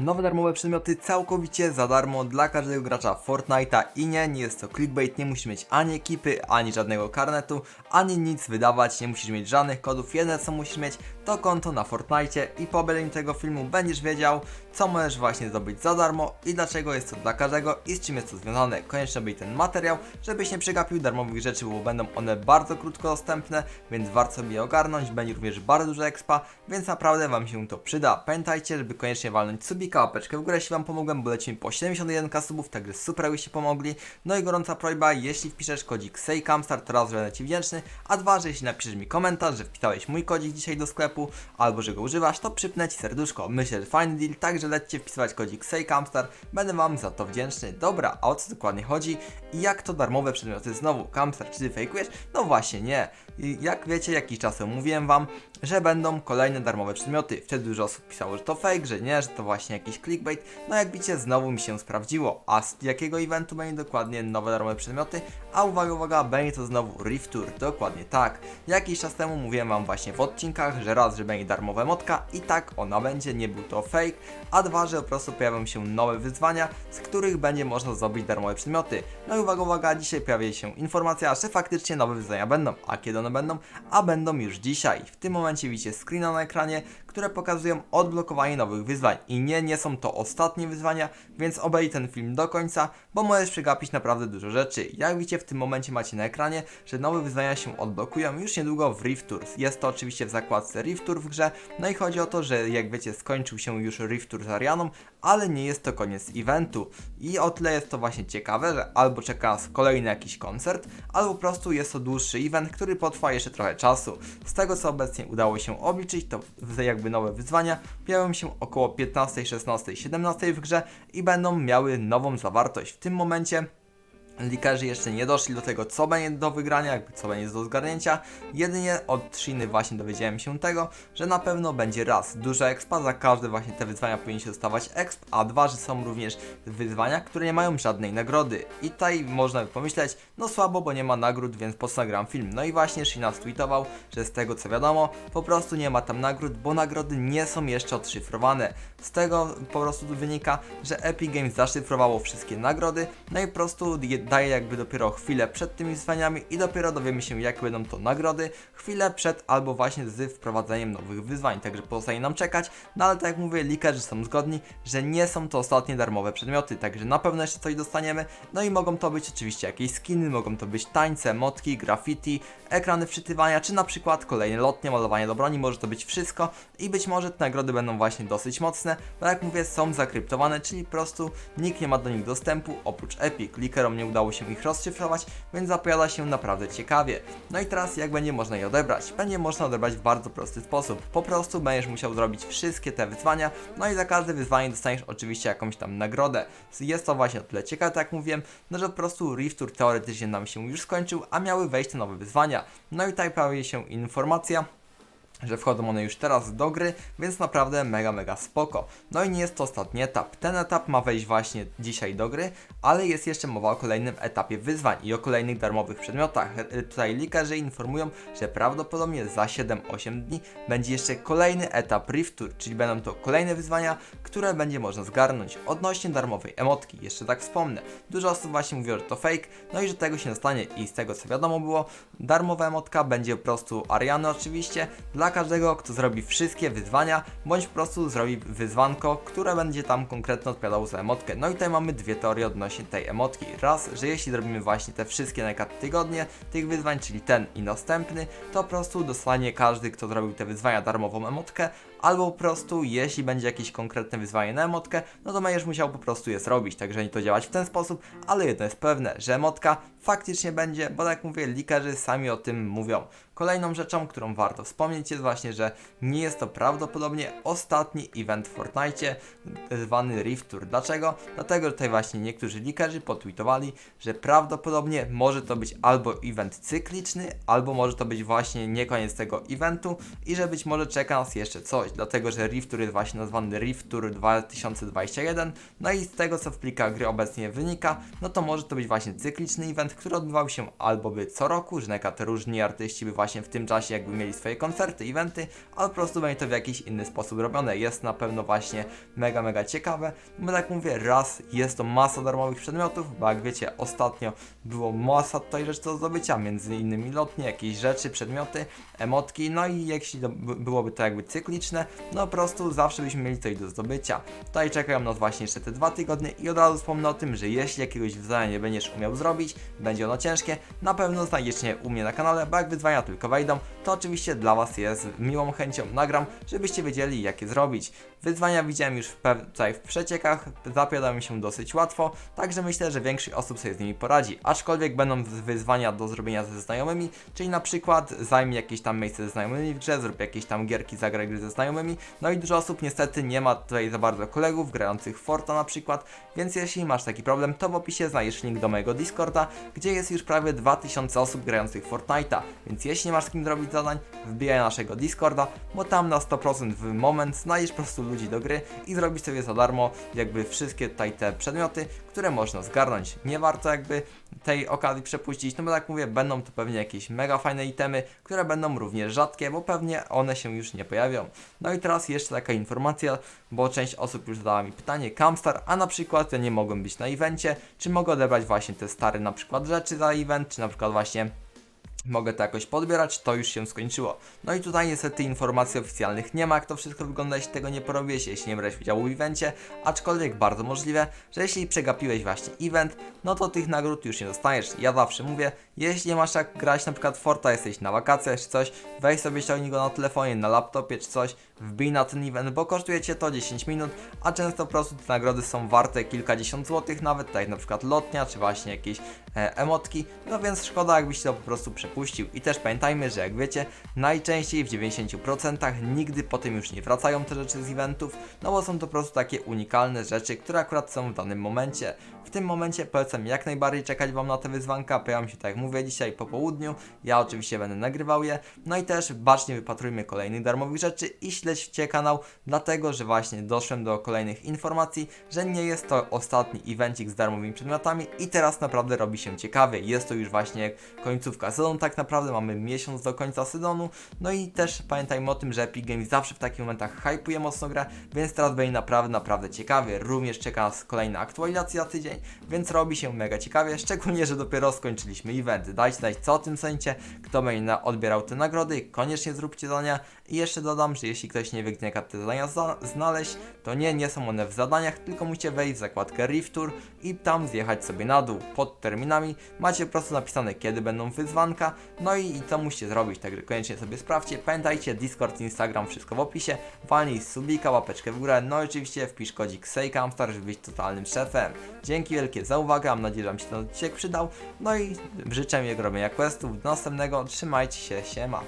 Nowe darmowe przedmioty całkowicie za darmo dla każdego gracza Fortnite'a i nie, nie jest to clickbait, nie musisz mieć ani ekipy, ani żadnego karnetu, ani nic wydawać, nie musisz mieć żadnych kodów, jedyne co musisz mieć to konto na Fortnite i po obejrzeniu tego filmu będziesz wiedział, co możesz właśnie zdobyć za darmo i dlaczego jest to dla każdego i z czym jest to związane. Koniecznie być ten materiał, żebyś nie przegapił darmowych rzeczy, bo będą one bardzo krótko dostępne, więc warto je ogarnąć, będzie również bardzo dużo expa, więc naprawdę Wam się to przyda. Pamiętajcie, żeby koniecznie walnąć subika, łapeczkę w górę, jeśli Wam pomogłem, bo lecimy po 71 subów, także super jakbyście pomogli. No i gorąca prośba, jeśli wpiszesz kodzik SEJCAMSTAR, to raz, będę Ci wdzięczny, a dwa, że jeśli napiszesz mi komentarz, że wpisałeś mój kodzik dzisiaj do sklepu, albo że go używasz, to przypnę Ci serduszko. Myślę, że fajny deal, także lećcie wpisywać kodzik SEJCAMSTAR, będę Wam za to wdzięczny. Dobra, a o co dokładnie chodzi i jak to darmowe przedmioty znowu? Camstar, czy Ty fejkujesz? No właśnie nie. Jak wiecie, jakiś czas temu mówiłem Wam, że będą kolejne darmowe przedmioty. Wtedy dużo osób pisało, że to fake, że nie, że to właśnie jakiś clickbait. No jak widzicie, znowu mi się sprawdziło. A z jakiego eventu będzie dokładnie nowe darmowe przedmioty? A uwaga, uwaga, będzie to znowu Rift Tour. Dokładnie tak. Jakiś czas temu mówiłem Wam właśnie w odcinkach, że raz, że będzie darmowa motka i tak ona będzie, nie był to fake. A dwa, że po prostu pojawią się nowe wyzwania, z których będzie można zdobyć darmowe przedmioty. No i uwaga, uwaga, dzisiaj pojawi się informacja, że faktycznie nowe wyzwania będą. A kiedy one będą? A będą już dzisiaj. W tym momencie widzicie screena na ekranie, które pokazują odblokowanie nowych wyzwań. I nie, nie są to ostatnie wyzwania, więc obejrzyj ten film do końca, bo możesz przegapić naprawdę dużo rzeczy. Jak widzicie w tym momencie macie na ekranie, że nowe wyzwania się odblokują już niedługo w Rift Tours. Jest to oczywiście w zakładce Rift Tour w grze, no i chodzi o to, że jak wiecie skończył się już Rift Tour z Arianą, ale nie jest to koniec eventu. I o tyle jest to właśnie ciekawe, że albo czeka nas kolejny jakiś koncert, albo po prostu jest to dłuższy event, który potrwa jeszcze trochę czasu. Z tego co obecnie udało się obliczyć, to w- nowe wyzwania pojawią się około 15, 16, 17 w grze i będą miały nową zawartość. W tym momencie Likerzy jeszcze nie doszli do tego, co będzie do wygrania, jakby co będzie do zgarnięcia. Jedynie od Shiny właśnie dowiedziałem się tego, że na pewno będzie raz duża expa, za każde właśnie te wyzwania powinien się dostawać exp, a dwa, że są również wyzwania, które nie mają żadnej nagrody. I tutaj można by pomyśleć, no słabo, bo nie ma nagród, więc po co nagram film. No i właśnie Shina tweetował, że z tego co wiadomo, po prostu nie ma tam nagród, bo nagrody nie są jeszcze odszyfrowane. Z tego po prostu wynika, że Epic Games zaszyfrowało wszystkie nagrody, no i po prostu je daje jakby dopiero chwilę przed tymi wyzwaniami i dopiero dowiemy się jakie będą to nagrody, chwilę przed albo właśnie z wprowadzeniem nowych wyzwań, także pozostaje nam czekać, no ale tak jak mówię, likerzy są zgodni, że nie są to ostatnie darmowe przedmioty, także na pewno jeszcze coś dostaniemy, no i mogą to być oczywiście jakieś skiny, mogą to być tańce, motki, graffiti, ekrany wczytywania, czy na przykład kolejne lotnie, malowanie do broni, może to być wszystko i być może te nagrody będą właśnie dosyć mocne, bo jak mówię, są zakryptowane, czyli po prostu nikt nie ma do nich dostępu oprócz Epic. Likerom nie udało się ich rozszyfrować, więc zapowiada się naprawdę ciekawie. No i teraz jak będzie można je odebrać? Będzie można odebrać w bardzo prosty sposób. Po prostu będziesz musiał zrobić wszystkie te wyzwania, no i za każde wyzwanie dostaniesz oczywiście jakąś tam nagrodę. Jest to właśnie o tyle ciekawe, tak jak mówiłem, no że po prostu Rift Tour teoretycznie nam się już skończył, a miały wejść te nowe wyzwania. No i tutaj pojawi się informacja, że wchodzą one już teraz do gry, więc naprawdę mega, mega spoko. No i nie jest to ostatni etap. Ten etap ma wejść właśnie dzisiaj do gry, ale jest jeszcze mowa o kolejnym etapie wyzwań i o kolejnych darmowych przedmiotach. E, Tutaj likerzy informują, że prawdopodobnie za 7-8 dni będzie jeszcze kolejny etap Rift Tour, czyli będą to kolejne wyzwania, które będzie można zgarnąć. Odnośnie darmowej emotki, jeszcze tak wspomnę. Dużo osób właśnie mówiło, że to fake, no i że tego się nie stanie i z tego co wiadomo było, darmowa emotka będzie po prostu Ariany oczywiście, dla każdego, kto zrobi wszystkie wyzwania, bądź po prostu zrobi wyzwanko, które będzie tam konkretnie odpowiadało za emotkę. No i tutaj mamy dwie teorie odnośnie tej emotki. Raz, że jeśli zrobimy właśnie te wszystkie na przykład tygodnie tych wyzwań, czyli ten i następny, to po prostu dostanie każdy, kto zrobił te wyzwania darmową emotkę, albo po prostu jeśli będzie jakieś konkretne wyzwanie na emotkę, no to będziesz musiał po prostu je zrobić, także nie to działać w ten sposób, ale jedno jest pewne, że emotka faktycznie będzie, bo tak mówię, likerzy sami o tym mówią. Kolejną rzeczą, którą warto wspomnieć jest właśnie, że nie jest to prawdopodobnie ostatni event w Fortnite zwany Rift Tour. Dlaczego? Dlatego, że tutaj właśnie niektórzy likerzy potweetowali, że prawdopodobnie może to być albo event cykliczny, albo może to być właśnie nie koniec tego eventu i że być może czeka nas jeszcze coś, dlatego że Rift Tour jest właśnie nazwany Rift Tour 2021, no i z tego co w plikach gry obecnie wynika, no to może to być właśnie cykliczny event, który odbywał się albo by co roku, że na przykład różni artyści by właśnie w tym czasie jakby mieli swoje koncerty, eventy, ale po prostu będzie to w jakiś inny sposób robione. Jest na pewno właśnie mega, mega ciekawe. Bo tak mówię, raz jest to masa darmowych przedmiotów, bo jak wiecie, ostatnio było masa tutaj rzeczy do zdobycia, między innymi lotnie, jakieś rzeczy, przedmioty, emotki, no i jeśli byłoby to jakby cykliczne, no po prostu zawsze byśmy mieli coś do zdobycia. Tutaj czekają nas właśnie jeszcze te dwa tygodnie i od razu wspomnę o tym, że jeśli jakiegoś wyzwania nie będziesz umiał zrobić, będzie ono ciężkie, na pewno znajdziesz je u mnie na kanale, bo jak wyzwania tylko wejdą, to oczywiście dla Was jest miłą chęcią nagram, żebyście wiedzieli jak je zrobić. Wyzwania widziałem już w tutaj w przeciekach, zapowiadają się dosyć łatwo, także myślę, że większość osób sobie z nimi poradzi. Aczkolwiek będą wyzwania do zrobienia ze znajomymi, czyli na przykład zajmij jakieś tam miejsce ze znajomymi w grze, zrób jakieś tam gierki, zagraj gry ze znajomymi. No i dużo osób niestety nie ma tutaj za bardzo kolegów grających Forta na przykład, więc jeśli masz taki problem, to w opisie znajdziesz link do mojego Discorda, gdzie jest już prawie 2000 osób grających Fortnite'a, więc jeśli nie masz z kim zrobić zadań, wbijaj na naszego Discorda, bo tam na 100% w moment znajdziesz po prostu ludzi do gry i zrobisz sobie za darmo jakby wszystkie tutaj te przedmioty, które można zgarnąć. Nie warto jakby tej okazji przepuścić, no bo tak mówię, będą to pewnie jakieś mega fajne itemy, które będą również rzadkie, bo pewnie one się już nie pojawią. No i teraz jeszcze taka informacja, bo część osób już zadała mi pytanie, Camstar, a na przykład ja nie mogłem być na evencie, czy mogę odebrać właśnie te stare na przykład rzeczy za event, czy na przykład właśnie mogę to jakoś podbierać, to już się skończyło. No i tutaj niestety informacji oficjalnych nie ma, jak to wszystko wygląda, jeśli tego nie porobiłeś, jeśli nie brałeś udziału w evencie, aczkolwiek bardzo możliwe, że jeśli przegapiłeś właśnie event, no to tych nagród już nie dostaniesz. Ja zawsze mówię, jeśli masz jak grać na przykład Forta, jesteś na wakacjach czy coś, weź sobie ściągnij go na telefonie, na laptopie czy coś, wbij na ten event, bo kosztuje Cię to 10 minut, a często po prostu te nagrody są warte kilkadziesiąt złotych nawet, tak jak na przykład lotnia, czy właśnie jakieś e, emotki, no więc szkoda jakbyś to po prostu przepuścił. I też pamiętajmy, że jak wiecie, najczęściej w 90% nigdy potem już nie wracają te rzeczy z eventów, no bo są to po prostu takie unikalne rzeczy, które akurat są w danym momencie. Tym momencie polecam jak najbardziej czekać Wam na te wyzwanka, pojawią się tak jak mówię dzisiaj po południu, ja oczywiście będę nagrywał je, no i też bacznie wypatrujmy kolejnych darmowych rzeczy i śledźcie kanał, dlatego że właśnie doszłem do kolejnych informacji, że nie jest to ostatni evencik z darmowymi przedmiotami i teraz naprawdę robi się ciekawie, jest to już właśnie końcówka sezonu, tak naprawdę mamy miesiąc do końca sezonu, no i też pamiętajmy o tym, że Epic Games zawsze w takich momentach hypuje mocno grę, więc teraz będzie naprawdę, naprawdę ciekawie, również czeka nas kolejna aktualizacja za tydzień, więc robi się mega ciekawie, szczególnie, że dopiero skończyliśmy event. Dajcie znać co o tym sądzicie, kto będzie odbierał te nagrody, koniecznie zróbcie zadania i jeszcze dodam, że jeśli ktoś nie wie, gdzie te zadania za, znaleźć, to nie, nie są one w zadaniach, tylko musicie wejść w zakładkę Rift Tour i tam zjechać sobie na dół pod terminami. Macie po prostu napisane, kiedy będą wyzwanka, no i, i co musicie zrobić, także koniecznie sobie sprawdźcie. Pamiętajcie, Discord, Instagram, wszystko w opisie. Walnij subika, łapeczkę w górę, no i oczywiście wpisz kodzik SEJCAMSTAR, żeby być totalnym szefem. Dzięki wielkie za uwagę, mam nadzieję, że Wam się ten odcinek przydał, no i życzę jego robienia questów. Do następnego, trzymajcie się, siema.